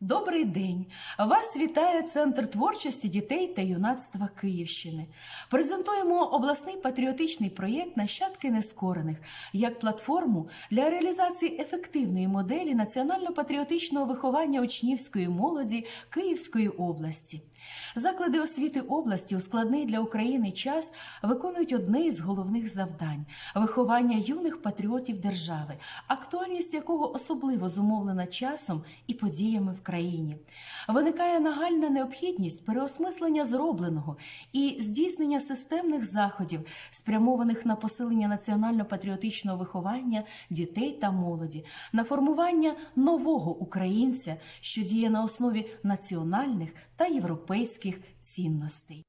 Добрий день! Вас вітає Центр творчості дітей та юнацтва Київщини. Презентуємо обласний патріотичний проєкт Нащадки нескорених як платформу для реалізації ефективної моделі національно-патріотичного виховання учнівської молоді Київської області. Заклади освіти області у складний для України час виконують одне із головних завдань виховання юних патріотів держави, актуальність якого особливо зумовлена часом і подіями в країні. Виникає нагальна необхідність переосмислення зробленого і здійснення системних заходів, спрямованих на посилення національно-патріотичного виховання дітей та молоді, на формування нового українця, що діє на основі національних та європейських цінностей.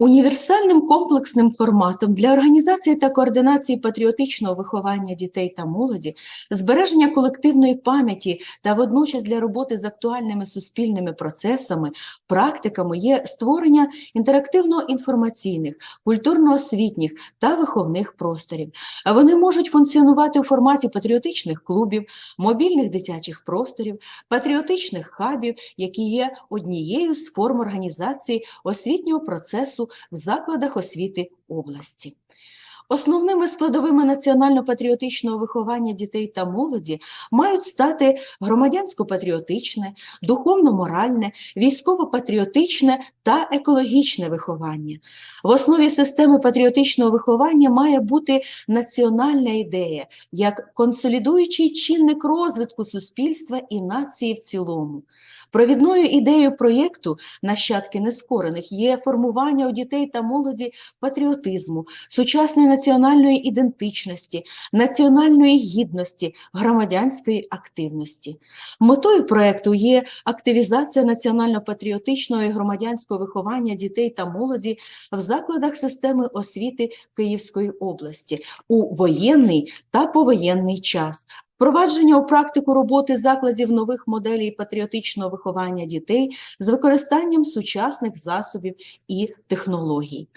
Універсальним комплексним форматом для організації та координації патріотичного виховання дітей та молоді, збереження колективної пам'яті та водночас для роботи з актуальними суспільними процесами, практиками є створення інтерактивно-інформаційних, культурно-освітніх та виховних просторів. Вони можуть функціонувати у форматі патріотичних клубів, мобільних дитячих просторів, патріотичних хабів, які є однією з форм організації освітнього процесу в закладах освіти області. Основними складовими національно-патріотичного виховання дітей та молоді мають стати громадянсько-патріотичне, духовно-моральне, військово-патріотичне та екологічне виховання. В основі системи патріотичного виховання має бути національна ідея як консолідуючий чинник розвитку суспільства і нації в цілому. Провідною ідеєю проєкту Нащадки нескорених є формування у дітей та молоді патріотизму, сучасної національної ідентичності, національної гідності, громадянської активності. Метою проєкту є активізація національно-патріотичного і громадянського виховання дітей та молоді в закладах системи освіти Київської області у воєнний та повоєнний час. Впровадження у практику роботи закладів нових моделей патріотичного виховання дітей з використанням сучасних засобів і технологій.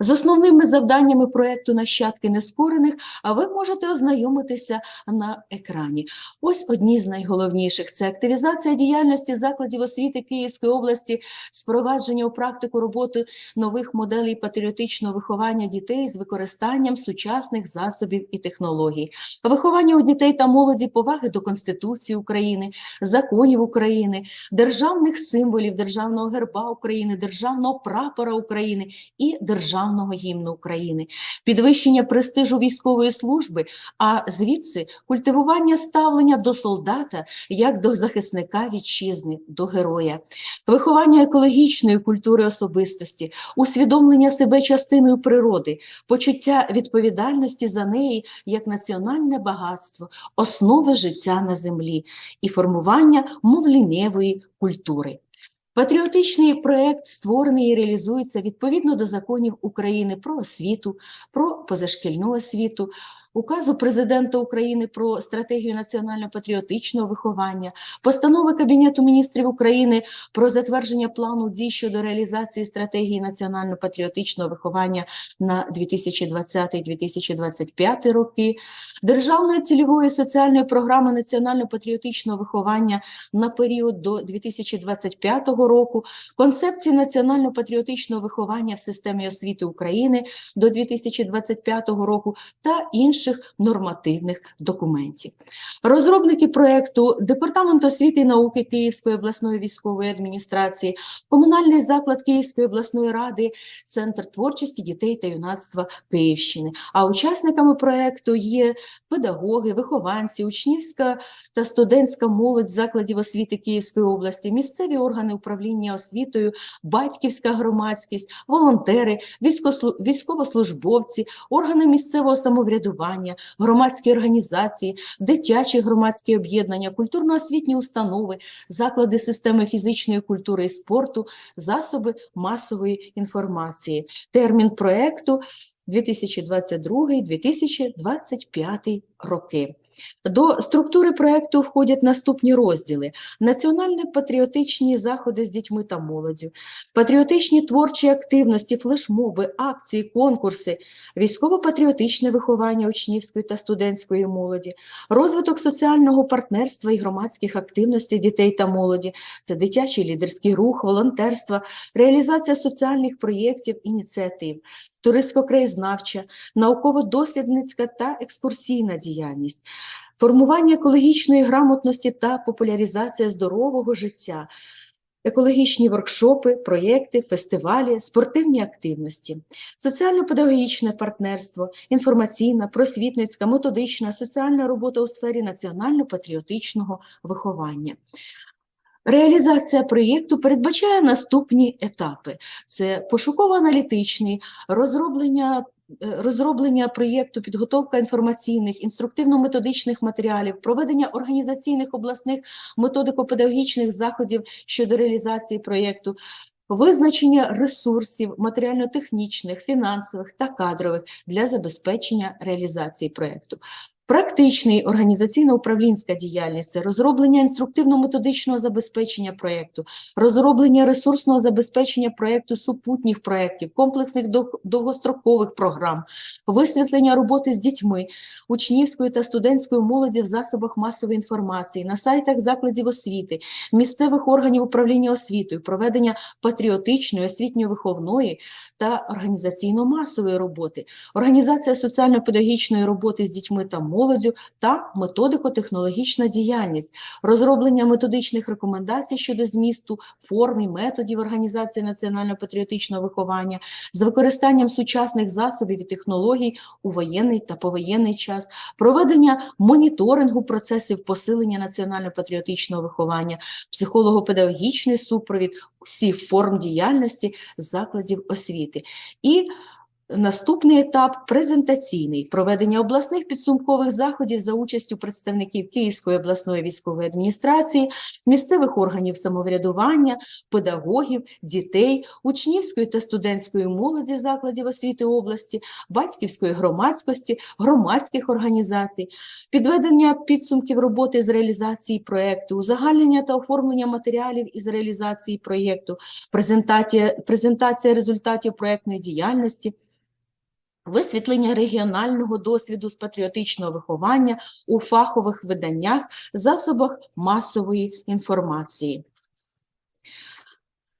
З основними завданнями проєкту «Нащадки нескорених» ви можете ознайомитися на екрані. Ось одні з найголовніших – це активізація діяльності закладів освіти Київської області, спровадження у практику роботи нових моделей патріотичного виховання дітей з використанням сучасних засобів і технологій, виховання у дітей та молоді поваги до Конституції України, законів України, державних символів, державного герба України, державного прапора України і державного гімну України, підвищення престижу військової служби, а звідси культивування ставлення до солдата як до захисника вітчизни, до героя, виховання екологічної культури особистості, усвідомлення себе частиною природи, почуття відповідальності за неї як національне багатство, основи життя на землі і формування мовліневої культури. Патріотичний проект створений і реалізується відповідно до законів України про освіту, про позашкільну освіту, указу Президента України про стратегію національно-патріотичного виховання, постанови Кабінету міністрів України про затвердження плану дій щодо реалізації стратегії національно-патріотичного виховання на 2020-2025 роки, Державної цільової соціальної програми національно-патріотичного виховання на період до 2025 року, концепції національно-патріотичного виховання в системі освіти України до 2025 року та інших нормативних документів. Розробники проєкту Департамент освіти і науки Київської обласної військової адміністрації, комунальний заклад Київської обласної ради, Центр творчості дітей та юнацтва Київщини. А учасниками проєкту є педагоги, вихованці, учнівська та студентська молодь закладів освіти Київської області, місцеві органи управління освітою, батьківська громадськість, волонтери, військовослужбовці, органи місцевого самоврядування, громадські організації, дитячі громадські об'єднання, культурно-освітні установи, заклади системи фізичної культури і спорту, засоби масової інформації. Термін проекту 2022-2025 роки. До структури проєкту входять наступні розділи: національно-патріотичні заходи з дітьми та молоддю, патріотичні творчі активності, флешмоби, акції, конкурси, військово-патріотичне виховання учнівської та студентської молоді, розвиток соціального партнерства і громадських активностей дітей та молоді, це дитячий лідерський рух, волонтерство, реалізація соціальних проєктів, ініціатив, туристсько-краєзнавча, науково-дослідницька та екскурсійна діяльність, формування екологічної грамотності та популяризація здорового життя, екологічні воркшопи, проєкти, фестивалі, спортивні активності, соціально-педагогічне партнерство, інформаційна, просвітницька, методична, соціальна робота у сфері національно-патріотичного виховання. Реалізація проєкту передбачає наступні етапи: це пошуково-аналітичний, розроблення. е, Розроблення проєкту, підготовка інформаційних, інструктивно-методичних матеріалів, проведення організаційних обласних методико-педагогічних заходів щодо реалізації проєкту, визначення ресурсів матеріально-технічних, фінансових та кадрових для забезпечення реалізації проєкту. Практичний організаційно-управлінська діяльність це розроблення інструктивно-методичного забезпечення проєкту, розроблення ресурсного забезпечення проєкту супутніх проєктів, комплексних довгострокових програм, висвітлення роботи з дітьми, учнівської та студентської молоді в засобах масової інформації, на сайтах закладів освіти, місцевих органів управління освітою, проведення патріотичної, освітньо-виховної та організаційно-масової роботи, організація соціально-педагогічної роботи з дітьми та молоддю та методико-технологічна діяльність, розроблення методичних рекомендацій щодо змісту, форм і методів організації національно-патріотичного виховання з використанням сучасних засобів і технологій у воєнний та повоєнний час, проведення моніторингу процесів посилення національно-патріотичного виховання, психолого-педагогічний супровід усіх форм діяльності закладів освіти. І Наступний етап презентаційний проведення обласних підсумкових заходів за участю представників Київської обласної військової адміністрації, місцевих органів самоврядування, педагогів, дітей, учнівської та студентської молоді закладів освіти області, батьківської громадськості, громадських організацій, підведення підсумків роботи з реалізації проєкту, узагальнення та оформлення матеріалів із реалізації проєкту, презентація, презентація результатів проєктної діяльності. Висвітлення регіонального досвіду з патріотичного виховання у фахових виданнях, засобах масової інформації.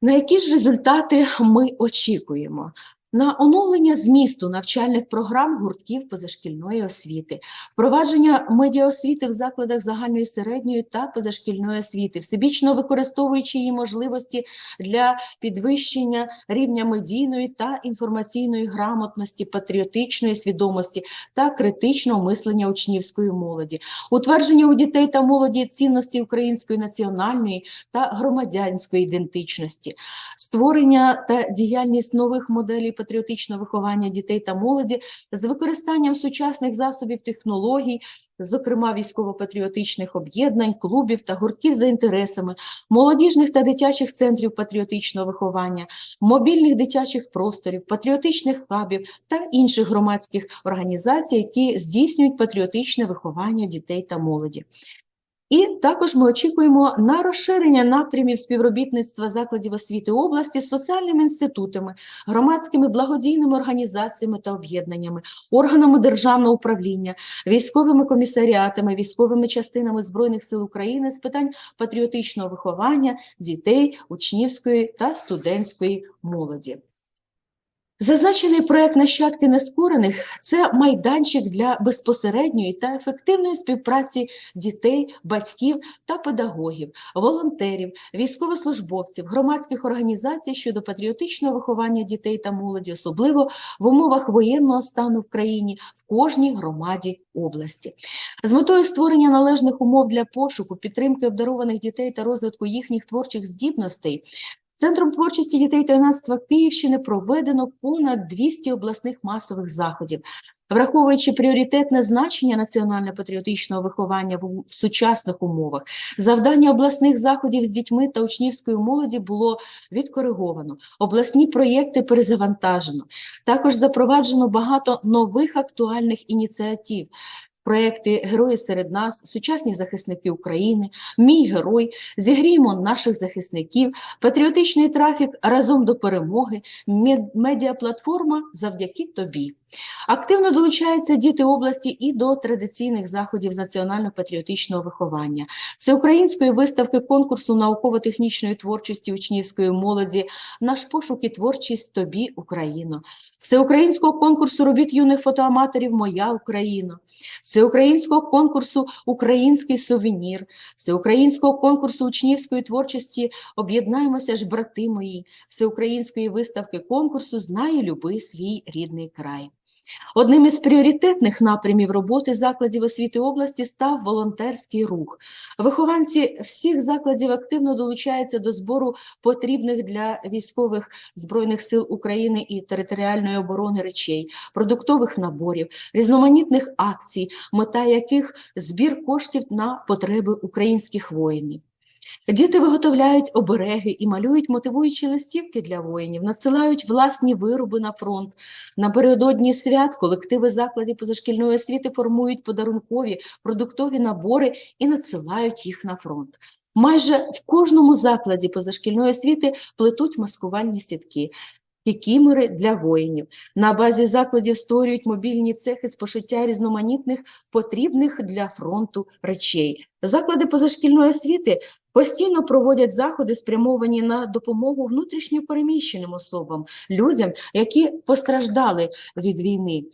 На які ж результати ми очікуємо? На оновлення змісту навчальних програм гуртків позашкільної освіти, впровадження медіаосвіти в закладах загальної середньої та позашкільної освіти, всебічно використовуючи її можливості для підвищення рівня медійної та інформаційної грамотності, патріотичної свідомості та критичного мислення учнівської молоді, утвердження у дітей та молоді цінності української національної та громадянської ідентичності, створення та діяльність нових моделей патріотичного виховання дітей та молоді з використанням сучасних засобів технологій, зокрема військово-патріотичних об'єднань, клубів та гуртків за інтересами, молодіжних та дитячих центрів патріотичного виховання, мобільних дитячих просторів, патріотичних хабів та інших громадських організацій, які здійснюють патріотичне виховання дітей та молоді. І також ми очікуємо на розширення напрямів співробітництва закладів освіти області з соціальними інститутами, громадськими благодійними організаціями та об'єднаннями, органами державного управління, військовими комісаріатами, військовими частинами Збройних сил України з питань патріотичного виховання дітей, учнівської та студентської молоді. Зазначений проект нащадки нескорених це майданчик для безпосередньої та ефективної співпраці дітей, батьків та педагогів, волонтерів, військовослужбовців, громадських організацій щодо патріотичного виховання дітей та молоді, особливо в умовах воєнного стану в країні в кожній громаді області. З метою створення належних умов для пошуку, підтримки обдарованих дітей та розвитку їхніх творчих здібностей Центром творчості дітей та юнацтва Київщини проведено понад 200 обласних масових заходів. Враховуючи пріоритетне значення національно-патріотичного виховання в, сучасних умовах, завдання обласних заходів з дітьми та учнівською молоді було відкориговано, обласні проєкти перезавантажено. Також запроваджено багато нових актуальних ініціатив. Проекти Герої серед нас, сучасні захисники України, Мій герой, зігріємо наших захисників, патріотичний трафік разом до перемоги, мед- медіаплатформа завдяки тобі. Активно долучаються діти області і до традиційних заходів з національно-патріотичного виховання, всеукраїнської виставки конкурсу науково-технічної творчості учнівської молоді «Наш пошук і творчість тобі, Україно», всеукраїнського конкурсу робіт юних фотоаматорів Моя Україна, всеукраїнського конкурсу Український сувенір, всеукраїнського конкурсу учнівської творчості Об'єднаємося ж, брати мої, всеукраїнської виставки конкурсу Знай і люби свій рідний край. Одним із пріоритетних напрямів роботи закладів освіти області став волонтерський рух. Вихованці всіх закладів активно долучаються до збору потрібних для військових Збройних сил України і територіальної оборони речей, продуктових наборів, різноманітних акцій, мета яких збір коштів на потреби українських воїнів. Діти виготовляють обереги і малюють мотивуючі листівки для воїнів, надсилають власні вироби на фронт. Напередодні свят колективи закладів позашкільної освіти формують подарункові продуктові набори і надсилають їх на фронт. Майже в кожному закладі позашкільної освіти плетуть маскувальні сітки. І кімери для воїнів. На базі закладів створюють мобільні цехи з пошиття різноманітних потрібних для фронту речей. Заклади позашкільної освіти постійно проводять заходи, спрямовані на допомогу внутрішньо переміщеним особам, людям, які постраждали від війни.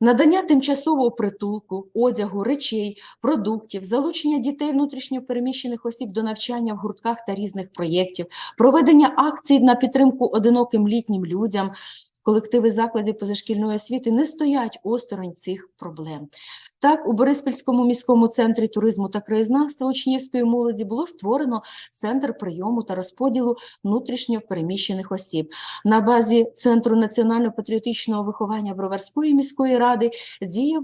Надання тимчасового притулку, одягу, речей, продуктів, залучення дітей внутрішньопереміщених осіб до навчання в гуртках та різних проєктів, проведення акцій на підтримку одиноким літнім людям. Колективи закладів позашкільної освіти не стоять осторонь цих проблем. Так, у Бориспільському міському центрі туризму та краєзнавства учнівської молоді було створено центр прийому та розподілу внутрішньо переміщених осіб. На базі Центру національно-патріотичного виховання Броварської міської ради діє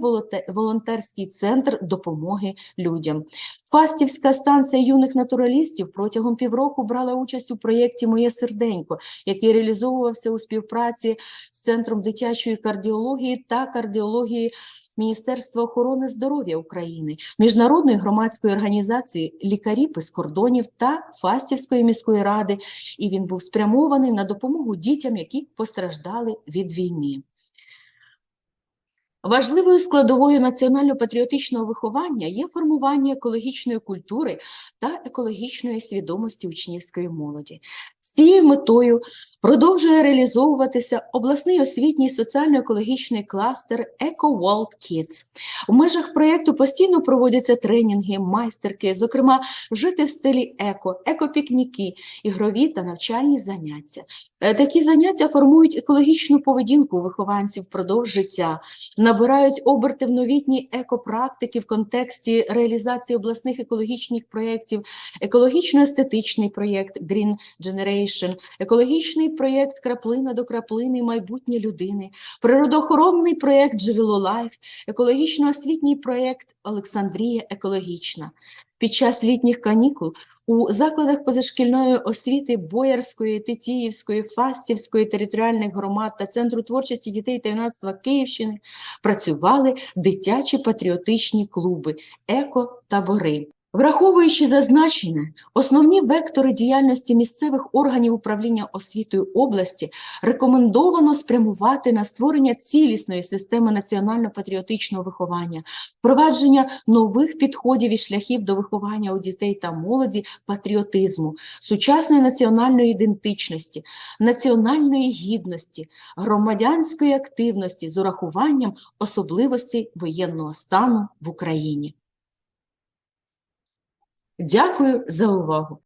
волонтерський центр допомоги людям. Фастівська станція юних натуралістів протягом півроку брала участь у проєкті Моє серденько, який реалізовувався у співпраці з Центром дитячої кардіології та кардіології Міністерства охорони здоров'я України, Міжнародної громадської організації Лікарі без кордонів та Фастівської міської ради, і він був спрямований на допомогу дітям, які постраждали від війни. Важливою складовою національно-патріотичного виховання є формування екологічної культури та екологічної свідомості учнівської молоді. Цією метою продовжує реалізовуватися обласний освітній соціально-екологічний кластер Eco World Kids. У межах проєкту постійно проводяться тренінги, майстерки, зокрема, жити в стилі еко, екопікніки, ігрові та навчальні заняття. Е, Такі заняття формують екологічну поведінку вихованців впродовж життя, набирають оберти в новітні екопрактики в контексті реалізації обласних екологічних проєктів, екологічно-естетичний проєкт Green Generation, екологічний проєкт Краплина до краплини майбутнє людини, природоохоронний проєкт Джевело Лайф, екологічно-освітній проєкт Олександрія екологічна. Під час літніх канікул у закладах позашкільної освіти Боярської, Тетіївської, Фастівської територіальних громад та Центру творчості дітей та юнацтва Київщини працювали дитячі патріотичні клуби, еко-табори. Враховуючи зазначене, основні вектори діяльності місцевих органів управління освітою області рекомендовано спрямувати на створення цілісної системи національно-патріотичного виховання, впровадження нових підходів і шляхів до виховання у дітей та молоді патріотизму, сучасної національної ідентичності, національної гідності, громадянської активності з урахуванням особливостей воєнного стану в Україні. Дякую за увагу!